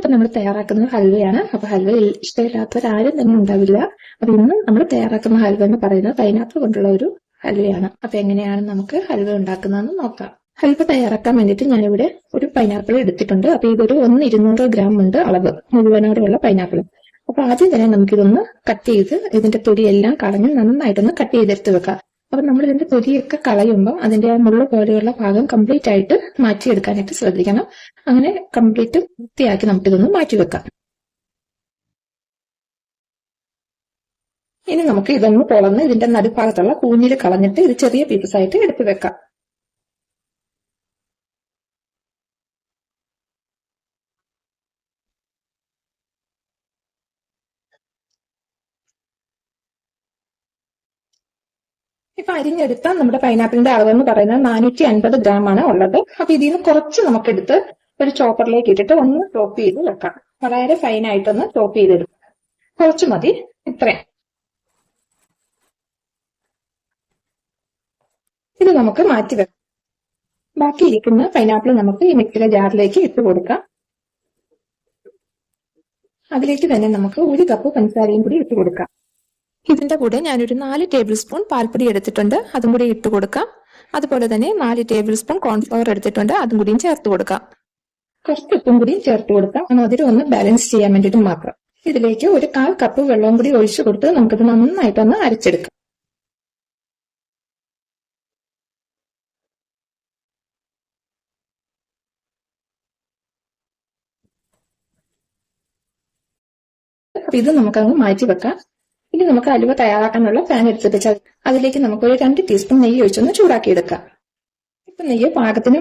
ഇന്നിപ്പോ നമ്മൾ തയ്യാറാക്കുന്നത് ഹൽവയാണ്. അപ്പൊ ഹൽവ ഇഷ്ടമില്ലാത്തവരാരും തന്നെ ഉണ്ടാവില്ല. അപ്പൊ ഇന്ന് നമ്മൾ തയ്യാറാക്കുന്ന ഹൽവ എന്ന് പറയുന്നത് പൈനാപ്പിൾ കൊണ്ടുള്ള ഒരു ഹൽവയാണ്. അപ്പൊ എങ്ങനെയാണ് നമുക്ക് ഹൽവ ഉണ്ടാക്കുന്നതെന്ന് നോക്കാം. ഹൽവ തയ്യാറാക്കാൻ വേണ്ടിയിട്ട് ഞാനിവിടെ ഒരു പൈനാപ്പിൾ എടുത്തിട്ടുണ്ട്. അപ്പൊ ഇതൊരു ഒന്ന് ഇരുന്നൂറ് ഗ്രാം ഉണ്ട് അളവ് മുഴുവനോടെയുള്ള പൈനാപ്പിൾ അപ്പൊ ആദ്യം തന്നെ നമുക്കിതൊന്ന് കട്ട് ചെയ്ത് ഇതിന്റെ തൊടിയെല്ലാം കളഞ്ഞ് നന്നായിട്ടൊന്ന് കട്ട് ചെയ്തെടുത്ത് വെക്കാം. അപ്പൊ നമ്മൾ ഇതിന്റെ തൊലിയൊക്കെ കളയുമ്പോൾ അതിന്റെ ആ മുള്ള പോലെയുള്ള ഭാഗം കംപ്ലീറ്റ് ആയിട്ട് മാറ്റിയെടുക്കാനായിട്ട് ശ്രദ്ധിക്കണം. അങ്ങനെ കംപ്ലീറ്റ് വൃത്തിയാക്കി നമുക്കിതൊന്ന് മാറ്റി വെക്കാം ഇനി നമുക്ക് ഇതൊന്ന് പൊളന്ന് ഇതിന്റെ നടുഭാഗത്തുള്ള കൂഞ്ഞിൽ കളഞ്ഞിട്ട് ഇത് ചെറിയ പീസസ് ആയിട്ട് എടുത്തു വെക്കാം. ഇപ്പൊ അരിഞ്ഞെടുത്ത നമ്മുടെ പൈനാപ്പിളിന്റെ അളവ് എന്ന് പറയുന്നത് നാനൂറ്റി അൻപത് ഗ്രാം ആണ് ഉള്ളത്. അപ്പൊ ഇതിൽ നിന്ന് കുറച്ച് നമുക്കെടുത്ത് ഒരു ചോപ്പറിലേക്ക് ഇട്ടിട്ട് ഒന്ന് ടോപ്പ് ചെയ്ത് വെക്കാം. വളരെ ഫൈൻ ആയിട്ടൊന്ന് ടോപ്പ് ചെയ്തെടുക്കാം. കുറച്ച് മതി. ഇത്രയും ഇത് നമുക്ക് മാറ്റി വെക്കാം ബാക്കി ഇരിക്കുന്ന പൈനാപ്പിൾ നമുക്ക് ഈ മിക്സിയുടെ ജാറിലേക്ക് ഇട്ട് കൊടുക്കാം. അതിലേക്ക് തന്നെ നമുക്ക് ഒരു കപ്പ് പഞ്ചസാരയും കൂടി ഇട്ട് കൊടുക്കാം. ഇതിന്റെ കൂടെ ഞാനൊരു നാല് ടേബിൾ സ്പൂൺ പാൽപ്പൊടി എടുത്തിട്ടുണ്ട്. അതും കൂടി ഇട്ട് കൊടുക്കാം. അതുപോലെ തന്നെ നാല് ടേബിൾ സ്പൂൺ കോൺഫ്ലവർ എടുത്തിട്ടുണ്ട്. അതും കൂടിയും ചേർത്ത് കൊടുക്കാം. കുറച്ച് ഉപ്പും കൂടിയും ചേർത്ത് കൊടുക്കാം. മധുരം ഒന്ന് ബാലൻസ് ചെയ്യാൻ വേണ്ടിയിട്ട് മാത്രം. ഇതിലേക്ക് ഒരു കാൽ കപ്പ് വെള്ളവും കൂടി ഒഴിച്ചു കൊടുത്ത് നമുക്കിത് നന്നായിട്ടൊന്ന് അരച്ചെടുക്കാം. ഇത് നമുക്കങ്ങ് മാറ്റി വെക്കാം. ഇനി നമുക്ക് അലുവ തയ്യാറാക്കാനുള്ള പാൻ എടുത്ത് അതിലേക്ക് നമുക്ക് ഒരു രണ്ട് ടീസ്പൂൺ നെയ്യ് ഒഴിച്ചൊന്ന് ചൂടാക്കിയെടുക്കാം. ഇപ്പൊ നെയ്യ് പാകത്തിന്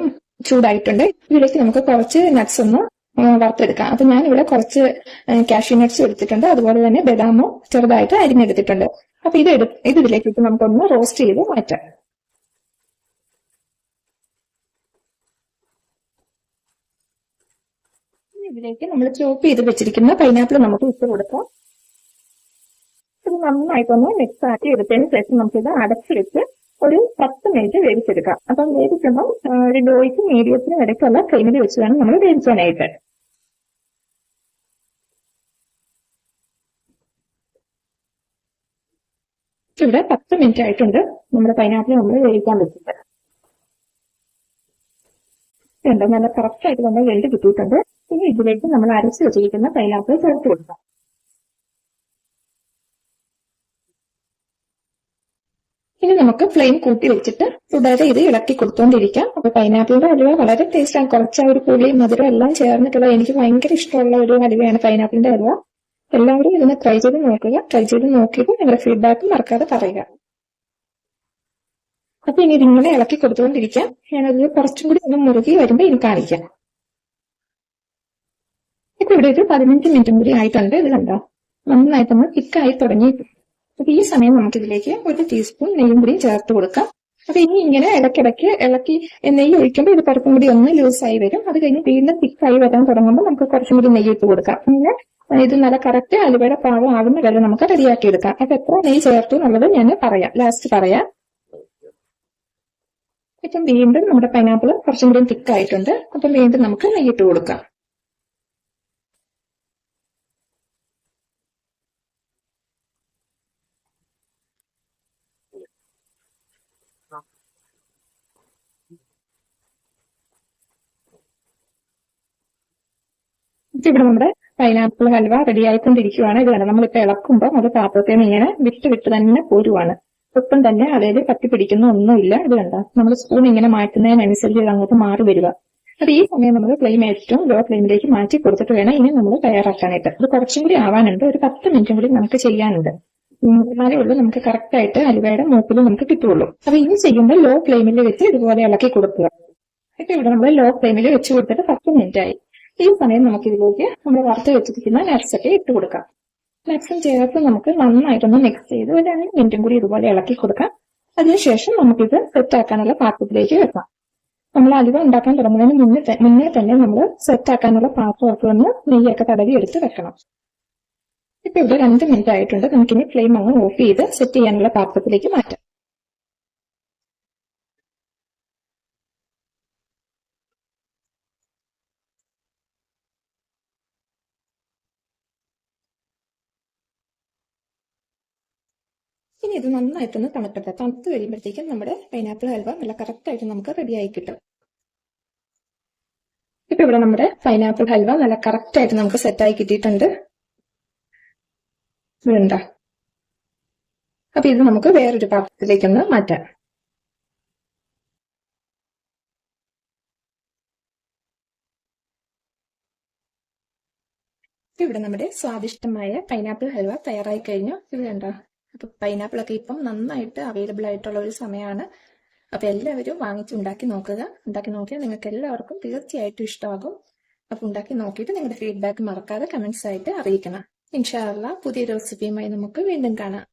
ചൂടായിട്ടുണ്ട്. ഇതിലേക്ക് നമുക്ക് കുറച്ച് നട്ട്സ് ഒന്ന് വറുത്തെടുക്കാം. അപ്പൊ ഞാൻ ഇവിടെ കുറച്ച് കാഷ്യൂ നട്ട്സ് എടുത്തിട്ടുണ്ട്. അതുപോലെ തന്നെ ബദാമോ ചെറുതായിട്ട് അരിഞ്ഞെടുത്തിട്ടുണ്ട് അപ്പൊ ഇത് എടു ഇത് ഇതിലേക്ക് ഇട്ട് നമുക്കൊന്ന് റോസ്റ്റ് ചെയ്ത് മാറ്റാം. ഇതിലേക്ക് നമ്മൾ ചോപ്പ് ചെയ്ത് വെച്ചിരിക്കുന്ന പൈനാപ്പിൾ നമുക്ക് ഇട്ട് കൊടുക്കാം. നന്നായിട്ടൊന്ന് മിക്സ് ആക്കി എടുത്തതിന് ശേഷം നമുക്കിത് അടച്ചു വെച്ച് ഒരു പത്ത് മിനിറ്റ് വേവിച്ചെടുക്കാം. അപ്പം വേവിക്കുമ്പോൾ ഒരു ലോയ്ക്ക് മീഡിയത്തിന് ഇടയ്ക്കുള്ള ഫ്ലെയിമിൽ വെച്ച് വേണം നമ്മൾ വേവിക്കാനായിട്ട്. ഇവിടെ പത്ത് മിനിറ്റ് ആയിട്ടുണ്ട്. നമ്മുടെ പൈനാപ്പിൾ നമ്മൾ വേവിക്കാൻ വെച്ചിട്ട്. നല്ല കറക്റ്റ് ആയിട്ട് നമ്മൾ വെള്ളി കിട്ടിയിട്ടുണ്ട്. ഇനി ഇതിലേക്ക് നമ്മൾ അരച്ച് വെച്ചിരിക്കുന്ന പൈനാപ്പിൾ ചേർത്ത് കൊടുക്കാം. ഇനി നമുക്ക് ഫ്ലെയിം കൂട്ടി വെച്ചിട്ട് തുടരെ ഇത് ഇളക്കി കൊടുത്തോണ്ടിരിക്കാം. അപ്പൊ പൈനാപ്പിളിന്റെ ഹലുവ വളരെ ടേസ്റ്റാണ് കുറച്ച് ആ ഒരു പുളി മധുരം എല്ലാം ചേർന്നിട്ടുള്ള എനിക്ക് ഭയങ്കര ഇഷ്ടമുള്ള ഒരു ഹലുവയാണ് പൈനാപ്പിളിന്റെ ഹലുവ എല്ലാവരും ഇതിനെ ട്രൈ ചെയ്ത് നോക്കുക. ട്രൈ ചെയ്ത് നോക്കിയിട്ട് നിങ്ങളുടെ ഫീഡ്ബാക്ക് മറക്കാതെ പറയുക. അപ്പൊ ഇനി ഇതിങ്ങനെ ഇളക്കി കൊടുത്തുകൊണ്ടിരിക്കാം ഞാനത് കുറച്ചും കൂടി ഒന്ന് മുറുകി വരുമ്പോൾ ഇനി കാണിക്കാം. ഇപ്പൊ ഇവിടെ ഒരു പതിനഞ്ച് മിനിറ്റും കൂടി ആയിട്ടുണ്ട്. ഇത് കണ്ടോ? നന്നായിട്ട് നമ്മൾ തിക്കായി തുടങ്ങി. അപ്പൊ ഈ സമയം നമുക്ക് ഇതിലേക്ക് ഒരു ടീസ്പൂൺ നെയ്യും കൂടി ചേർത്ത് കൊടുക്കാം. അപ്പൊ ഇനി ഇങ്ങനെ ഇടയ്ക്കിടയ്ക്ക് ഇളക്കി നെയ്യ് ഒഴിക്കുമ്പോൾ ഇത് കുറച്ചും കൂടി ഒന്ന് ആയി വരും. അത് കഴിഞ്ഞ് വീണ്ടും തിക്ക് ആയി വരാൻ തുടങ്ങുമ്പോൾ നമുക്ക് കുറച്ചും കൂടി നെയ്യ് ഇട്ട് കൊടുക്കാം. പിന്നെ ഇത് നല്ല കറക്റ്റ് അലുവയുടെ പാവം ആകുന്ന വരെ നമുക്ക് റെഡിയാക്കി എടുക്കാം. അപ്പൊ എത്ര നെയ്യ് ചേർത്തു എന്നുള്ളത് ഞാൻ പറയാം. ലാസ്റ്റ് പറയാം. ഇപ്പം വീണ്ടും നമ്മുടെ പൈനാപ്പിൾ കുറച്ചും കൂടി തിക്കായിട്ടുണ്ട് അപ്പം വീണ്ടും നമുക്ക് നെയ്യ് ഇട്ട് കൊടുക്കാം. ഇവിടെ നമ്മുടെ പൈനാപ്പിൾ ഹൽവ റെഡി ആയിക്കൊണ്ടിരിക്കുവാണ്. ഇത് കണ്ടോ നമ്മളിപ്പോ ഇളക്കുമ്പോൾ അത് പാത്രത്തിൽ നിന്ന് ഇങ്ങനെ വിട്ട് വിട്ട് തന്നെ പോരുവാണ്. ഒപ്പം തന്നെ അതായത് കത്തി പിടിക്കുന്ന ഒന്നുമില്ല. ഇത് കണ്ടോ നമ്മൾ സ്പൂൺ ഇങ്ങനെ മാറ്റുന്നതിനനുസരിച്ച് അങ്ങോട്ട് മാറി വരിക. അത് ഈ സമയം നമ്മൾ ഫ്ലെയിം ഏറ്റവും ലോ ഫ്ലെയിമിലേക്ക് മാറ്റി കൊടുത്തിട്ട് വേണം ഇനി നമ്മൾ തയ്യാറാക്കാനായിട്ട്. അത് കുറച്ചും കൂടി ആവാനുണ്ട്. ഒരു പത്ത് മിനിറ്റും കൂടി നമുക്ക് ചെയ്യാനുണ്ട്. എന്നാലേ ഉള്ളൂ നമുക്ക് കറക്റ്റ് ആയിട്ട് അലുവയുടെ മൂപ്പിൽ നമുക്ക് കിട്ടുള്ളൂ. അപ്പൊ ഇനി ചെയ്യുമ്പോൾ ലോ ഫ്ലെയിമിൽ വെച്ച് ഇതുപോലെ ഇളക്കി കൊടുക്കുക. ഇപ്പൊ ഇവിടെ നമ്മൾ ലോ ഫ്ലെയിമിൽ വെച്ച് കൊടുത്തിട്ട് പത്ത് മിനിറ്റ് ആയി. ഈ സമയം നമുക്ക് ഇതിലേക്ക് നമ്മൾ വറുത്ത് വെച്ചിരിക്കുന്ന നട്ട്സ് ഒക്കെ ഇട്ട് കൊടുക്കാം. നട്ട്സും ചേർത്ത് നമുക്ക് നന്നായിട്ടൊന്ന് മിക്സ് ചെയ്ത് ഒരു രണ്ട് മിനിറ്റും കൂടി ഇതുപോലെ ഇളക്കി കൊടുക്കാം. അതിനുശേഷം നമുക്കിത് സെറ്റ് ആക്കാനുള്ള പാത്രത്തിലേക്ക് വെക്കാം. നമ്മൾ അലുവ ഉണ്ടാക്കാൻ തുടങ്ങുന്നതിന് മുന്നേ മുന്നേ തന്നെ നമ്മൾ സെറ്റ് ആക്കാനുള്ള പാത്രമൊക്കെ ഒന്ന് നെയ്യൊക്കെ തടവി എടുത്ത് വെക്കണം. ഇപ്പൊ ഇവിടെ രണ്ട് മിനിറ്റ് ആയിട്ടുണ്ട്. നമുക്കിനി ഫ്ലെയിം അങ്ങ് ഓഫ് ചെയ്ത് സെറ്റ് ചെയ്യാനുള്ള പാത്രത്തിലേക്ക് മാറ്റാം. ഇനി ഇത് നന്നായിട്ടൊന്ന് തണുക്കട്ടെ തണുത്ത് കഴിയുമ്പോഴത്തേക്കും നമ്മുടെ പൈനാപ്പിൾ ഹൽവ നല്ല കറക്റ്റ് ആയിട്ട് നമുക്ക് റെഡി ആയി കിട്ടും. ഇപ്പൊ ഇവിടെ നമ്മുടെ പൈനാപ്പിൾ ഹൽവ നല്ല കറക്റ്റ് ആയിട്ട് നമുക്ക് സെറ്റ് ആയി കിട്ടിയിട്ടുണ്ട്. വേണ്ട അപ്പൊ ഇത് നമുക്ക് വേറൊരു പാത്രത്തിലേക്കൊന്ന് മാറ്റാം. ഇവിടെ നമ്മുടെ സ്വാദിഷ്ടമായ പൈനാപ്പിൾ ഹൽവ തയ്യാറായി കഴിഞ്ഞു. ഇത് കണ്ടോ? അപ്പൊ പൈനാപ്പിൾ ഒക്കെ ഇപ്പം നന്നായിട്ട് അവൈലബിൾ ആയിട്ടുള്ള ഒരു സമയമാണ് അപ്പോൾ എല്ലാവരും വാങ്ങിച്ച് ഉണ്ടാക്കി നോക്കുക. ഉണ്ടാക്കി നോക്കിയാൽ നിങ്ങൾക്ക് എല്ലാവർക്കും തീർച്ചയായിട്ടും ഇഷ്ടമാകും. അപ്പൊ ഉണ്ടാക്കി നോക്കിയിട്ട് നിങ്ങളുടെ ഫീഡ്ബാക്ക് മറക്കാതെ കമന്റ്സ് ആയിട്ട് അറിയിക്കണം. ഇൻഷാല്ല പുതിയ റെസിപ്പിയുമായി നമുക്ക് വീണ്ടും കാണാം.